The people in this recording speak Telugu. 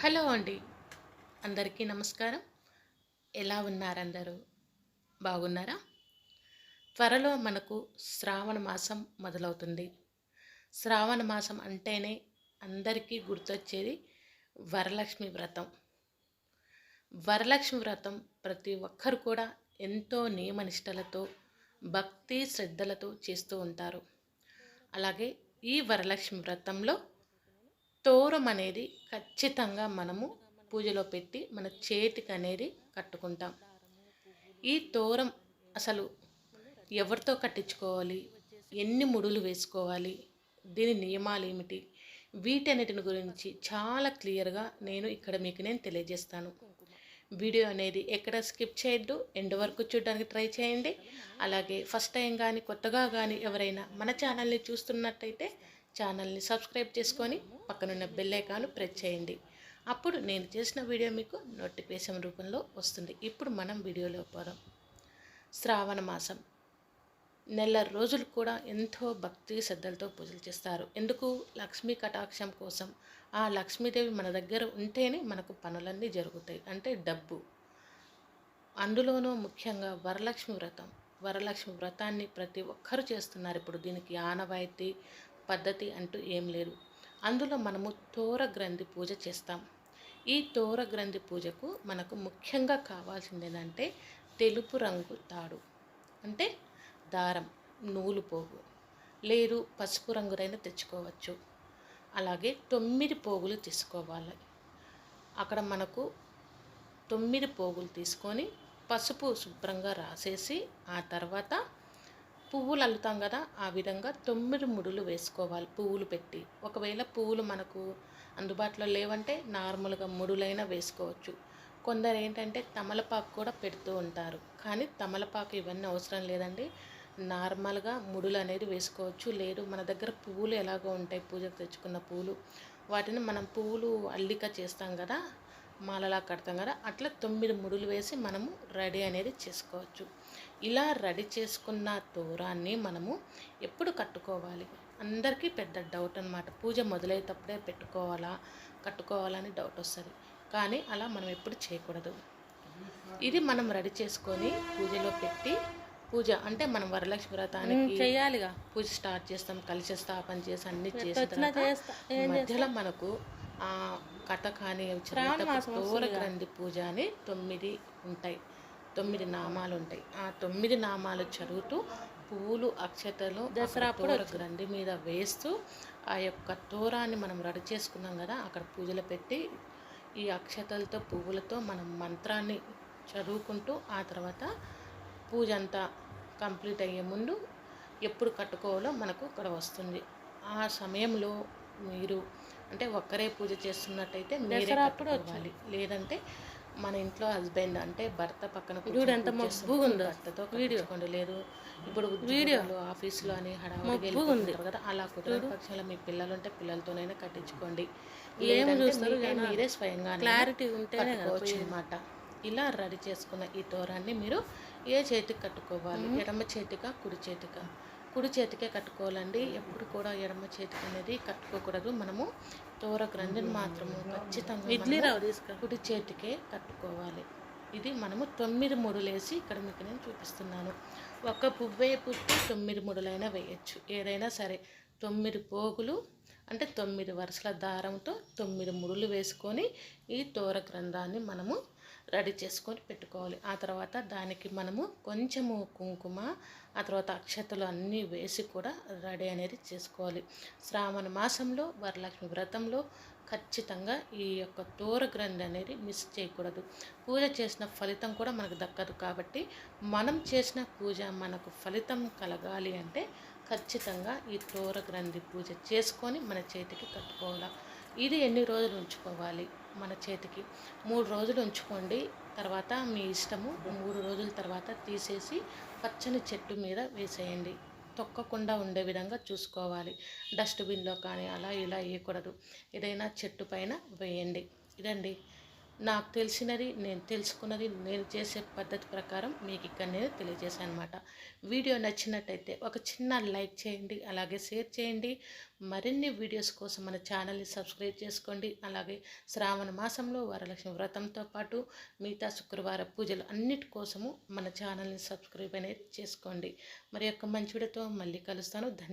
హలో అండి. అందరికీ నమస్కారం. ఎలా ఉన్నారు అందరూ బాగున్నారా? త్వరలో మనకు శ్రావణ మాసం మొదలవుతుంది. శ్రావణ మాసం అంటేనే అందరికీ గుర్తొచ్చేది వరలక్ష్మి వ్రతం. వరలక్ష్మి వ్రతం ప్రతి ఒక్కరు కూడా ఎంతో నియమనిష్టలతో భక్తి శ్రద్ధలతో చేస్తూ ఉంటారు. అలాగే ఈ వరలక్ష్మి వ్రతంలో తోరం అనేది ఖచ్చితంగా మనము పూజలో పెట్టి మన చేతికి అనేది కట్టుకుంటాం. ఈ తోరం అసలు ఎవరితో కట్టించుకోవాలి? ఎన్ని ముడులు వేసుకోవాలి? దీని నియమాలు ఏమిటి? వీటన్నిటిని గురించి చాలా క్లియర్గా నేను ఇక్కడ మీకు నేను తెలియజేస్తాను. వీడియో అనేది ఎక్కడ స్కిప్ చేయొద్దు ఎండ్ వరకు చూడడానికి ట్రై చేయండి. అలాగే ఫస్ట్ టైం కానీ కొత్తగా కానీ ఎవరైనా మన ఛానల్ని చూస్తున్నట్టయితే ఛానల్ని సబ్స్క్రైబ్ చేసుకొని పక్కనున్న బెల్లైకాను ప్రెస్ చేయండి. అప్పుడు నేను చేసిన వీడియో మీకు నోటిఫికేషన్ రూపంలో వస్తుంది. ఇప్పుడు మనం వీడియోలో పోదాం. శ్రావణ మాసం. నెల రోజులు కూడా ఎంతో భక్తి శ్రద్ధలతో పూజలు చేస్తారు. ఎందుకు? లక్ష్మీ కటాక్షం కోసం. ఆ లక్ష్మీదేవి మన దగ్గర ఉంటేనే మనకు పనులన్నీ జరుగుతాయి. అంటే డబ్బు. అందులోనూ ముఖ్యంగా వరలక్ష్మి వ్రతం. వరలక్ష్మి వ్రతాన్ని ప్రతి ఒక్కరూ చేస్తున్నారు. ఇప్పుడు దీనికి ఆనవాయితీ పద్ధతి అంటూ ఏం లేదు. అందులో మనము తోర గ్రంథి పూజ చేస్తాం. ఈ తోర గ్రంథి పూజకు మనకు ముఖ్యంగా కావాల్సింది ఏంటంటే తెలుపు రంగు తాడు అంటే దారం నూలు పోగు లేదు పసుపు రంగులైనా తెచ్చుకోవచ్చు. అలాగే తొమ్మిది పోగులు తీసుకోవాలి. అక్కడ మనకు తొమ్మిది పోగులు తీసుకొని పసుపు శుభ్రంగా రాసేసి ఆ తర్వాత పువ్వులు అల్లుతాం కదా ఆ విధంగా తొమ్మిది ముడులు వేసుకోవాలి పువ్వులు పెట్టి. ఒకవేళ పువ్వులు మనకు అందుబాటులో లేవంటే నార్మల్గా ముడులైనా వేసుకోవచ్చు. కొందరు ఏంటంటే తమలపాకు కూడా పెడుతూ ఉంటారు. కానీ తమలపాకు ఇవన్నీ అవసరం లేదండి. నార్మల్గా ముడులు అనేది వేసుకోవచ్చు. లేదు మన దగ్గర పువ్వులు ఎలాగో ఉంటాయి పూజకు తెచ్చుకున్న పువ్వులు. వాటిని మనం పువ్వులు అల్లిక చేస్తాం కదా మాలలా కడతాం కదా అట్లా తొమ్మిది ముడులు వేసి మనము రెడీ అనేది చేసుకోవచ్చు. ఇలా రెడీ చేసుకున్న తోరాన్ని మనము ఎప్పుడు కట్టుకోవాలి? అందరికీ పెద్ద డౌట్ అనమాట పూజ మొదలయ్యేటప్పుడే పెట్టుకోవాలా కట్టుకోవాలని డౌట్ వస్తుంది. కానీ అలా మనం ఎప్పుడు చేయకూడదు. ఇది మనం రెడీ చేసుకొని పూజలో పెట్టి పూజ అంటే మనం వరలక్ష్మి వ్రతానికి చెయ్యాలిగా. పూజ స్టార్ట్ చేస్తాం కలిసి స్థాపన చేసి అన్ని తర్వాత మధ్యలో మనకు ఆ కథ కానీ తోర గ్రంథి పూజ అని తొమ్మిది ఉంటాయి. తొమ్మిది నామాలు ఉంటాయి. ఆ తొమ్మిది నామాలు చదువుతూ పువ్వులు అక్షతలు దసరా గ్రంథి మీద వేస్తూ ఆ యొక్క తోరాన్ని మనం రెడీ చేసుకున్నాం కదా అక్కడ పూజలు పెట్టి ఈ అక్షతలతో పువ్వులతో మనం మంత్రాన్ని చదువుకుంటూ ఆ తర్వాత పూజ అంతా కంప్లీట్ అయ్యే ముందు ఎప్పుడు కట్టుకోవాలో మనకు ఇక్కడ వస్తుంది. ఆ సమయంలో మీరు అంటే ఒక్కరే పూజ చేస్తున్నట్టయితే మీరే కట్టుకోవాలి. లేదంటే మన ఇంట్లో హస్బెండ్ అంటే భర్త పక్కన చూడు ఎంత మబ్బుగా ఉందో. భర్తతో కట్టించుకోండి లేదు ఇప్పుడు వీడియోలు ఆఫీస్లో అని హడావుడిగా కదా అలా కుటుంబ పక్షాల మీ పిల్లలు ఉంటే పిల్లలతోనైనా కట్టించుకోండి. లేదంటే మీరే- మీరే స్వయంగా క్లారిటీ ఉంటేనే కట్టుకోవచ్చు అనమాట ఇలా రెడీ చేసుకున్న ఈ తోరాన్ని మీరు ఏ చేతికి కట్టుకోవాలి? ఎడమ చేతిగా కుడి చేతిగా కుడి చేతికే కట్టుకోవాలండి ఎప్పుడు కూడా ఎడమ చేతికి అనేది కట్టుకోకూడదు. మనము తోర గ్రంథిని మాత్రము ఖచ్చితంగా ఇడ్లీ రవ్వ తీసుకో. కుడి చేతికే కట్టుకోవాలి. ఇది మనము తొమ్మిది ముడులేసి ఇక్కడ మీకు నేను చూపిస్తున్నాను. ఒక పువ్వే పుట్టి తొమ్మిది ముడులైనా వేయచ్చు. ఏదైనా సరే తొమ్మిది పోగులు అంటే తొమ్మిది వరుసల దారంతో తొమ్మిది ముడులు వేసుకొని ఈ తోర గ్రంథాన్ని మనము రెడీ చేసుకొని పెట్టుకోవాలి. ఆ తర్వాత దానికి మనము కొంచెము కుంకుమ ఆ తర్వాత అక్షతలు అన్నీ వేసి కూడా రెడీ అనేది చేసుకోవాలి. శ్రావణ మాసంలో వరలక్ష్మి వ్రతంలో ఖచ్చితంగా ఈ యొక్క తోర గ్రంథి అనేది మిస్ చేయకూడదు. పూజ చేసిన ఫలితం కూడా మనకు దక్కదు కాబట్టి మనం చేసిన పూజ మనకు ఫలితం కలగాలి అంటే ఖచ్చితంగా ఈ తోర గ్రంథి పూజ చేసుకొని మన చేతికి కట్టుకోవాలి. ఇది ఎన్ని రోజులు ఉంచుకోవాలి? మన చేతికి. మూడు రోజులు ఉంచుకోండి. తర్వాత మీ ఇష్టము మూడు రోజుల తర్వాత తీసేసి పచ్చని చెట్టు మీద వేసేయండి. తొక్కకుండా ఉండే విధంగా చూసుకోవాలి. డస్ట్బిన్లో కానీ అలా ఇలా వేయకూడదు. ఏదైనా చెట్టు పైన వేయండి. ఇదండి. నాకు తెలిసినది నేను తెలుసుకున్నది నేను చేసే పద్ధతి ప్రకారం మీకు ఇక్కడ నేను తెలియజేశాను అనమాట వీడియో నచ్చినట్టయితే ఒక చిన్న లైక్ చేయండి అలాగే షేర్ చేయండి. మరిన్ని వీడియోస్ కోసం మన ఛానల్ని సబ్స్క్రైబ్ చేసుకోండి. అలాగే శ్రావణ మాసంలో వరలక్ష్మి వ్రతంతో పాటు మిగతా శుక్రవార పూజలు అన్నిటి కోసము మన ఛానల్ని సబ్స్క్రైబ్ అనేది చేసుకోండి. మరి యొక్క మంచి వీడియోతో మళ్ళీ కలుస్తాను. ధన్య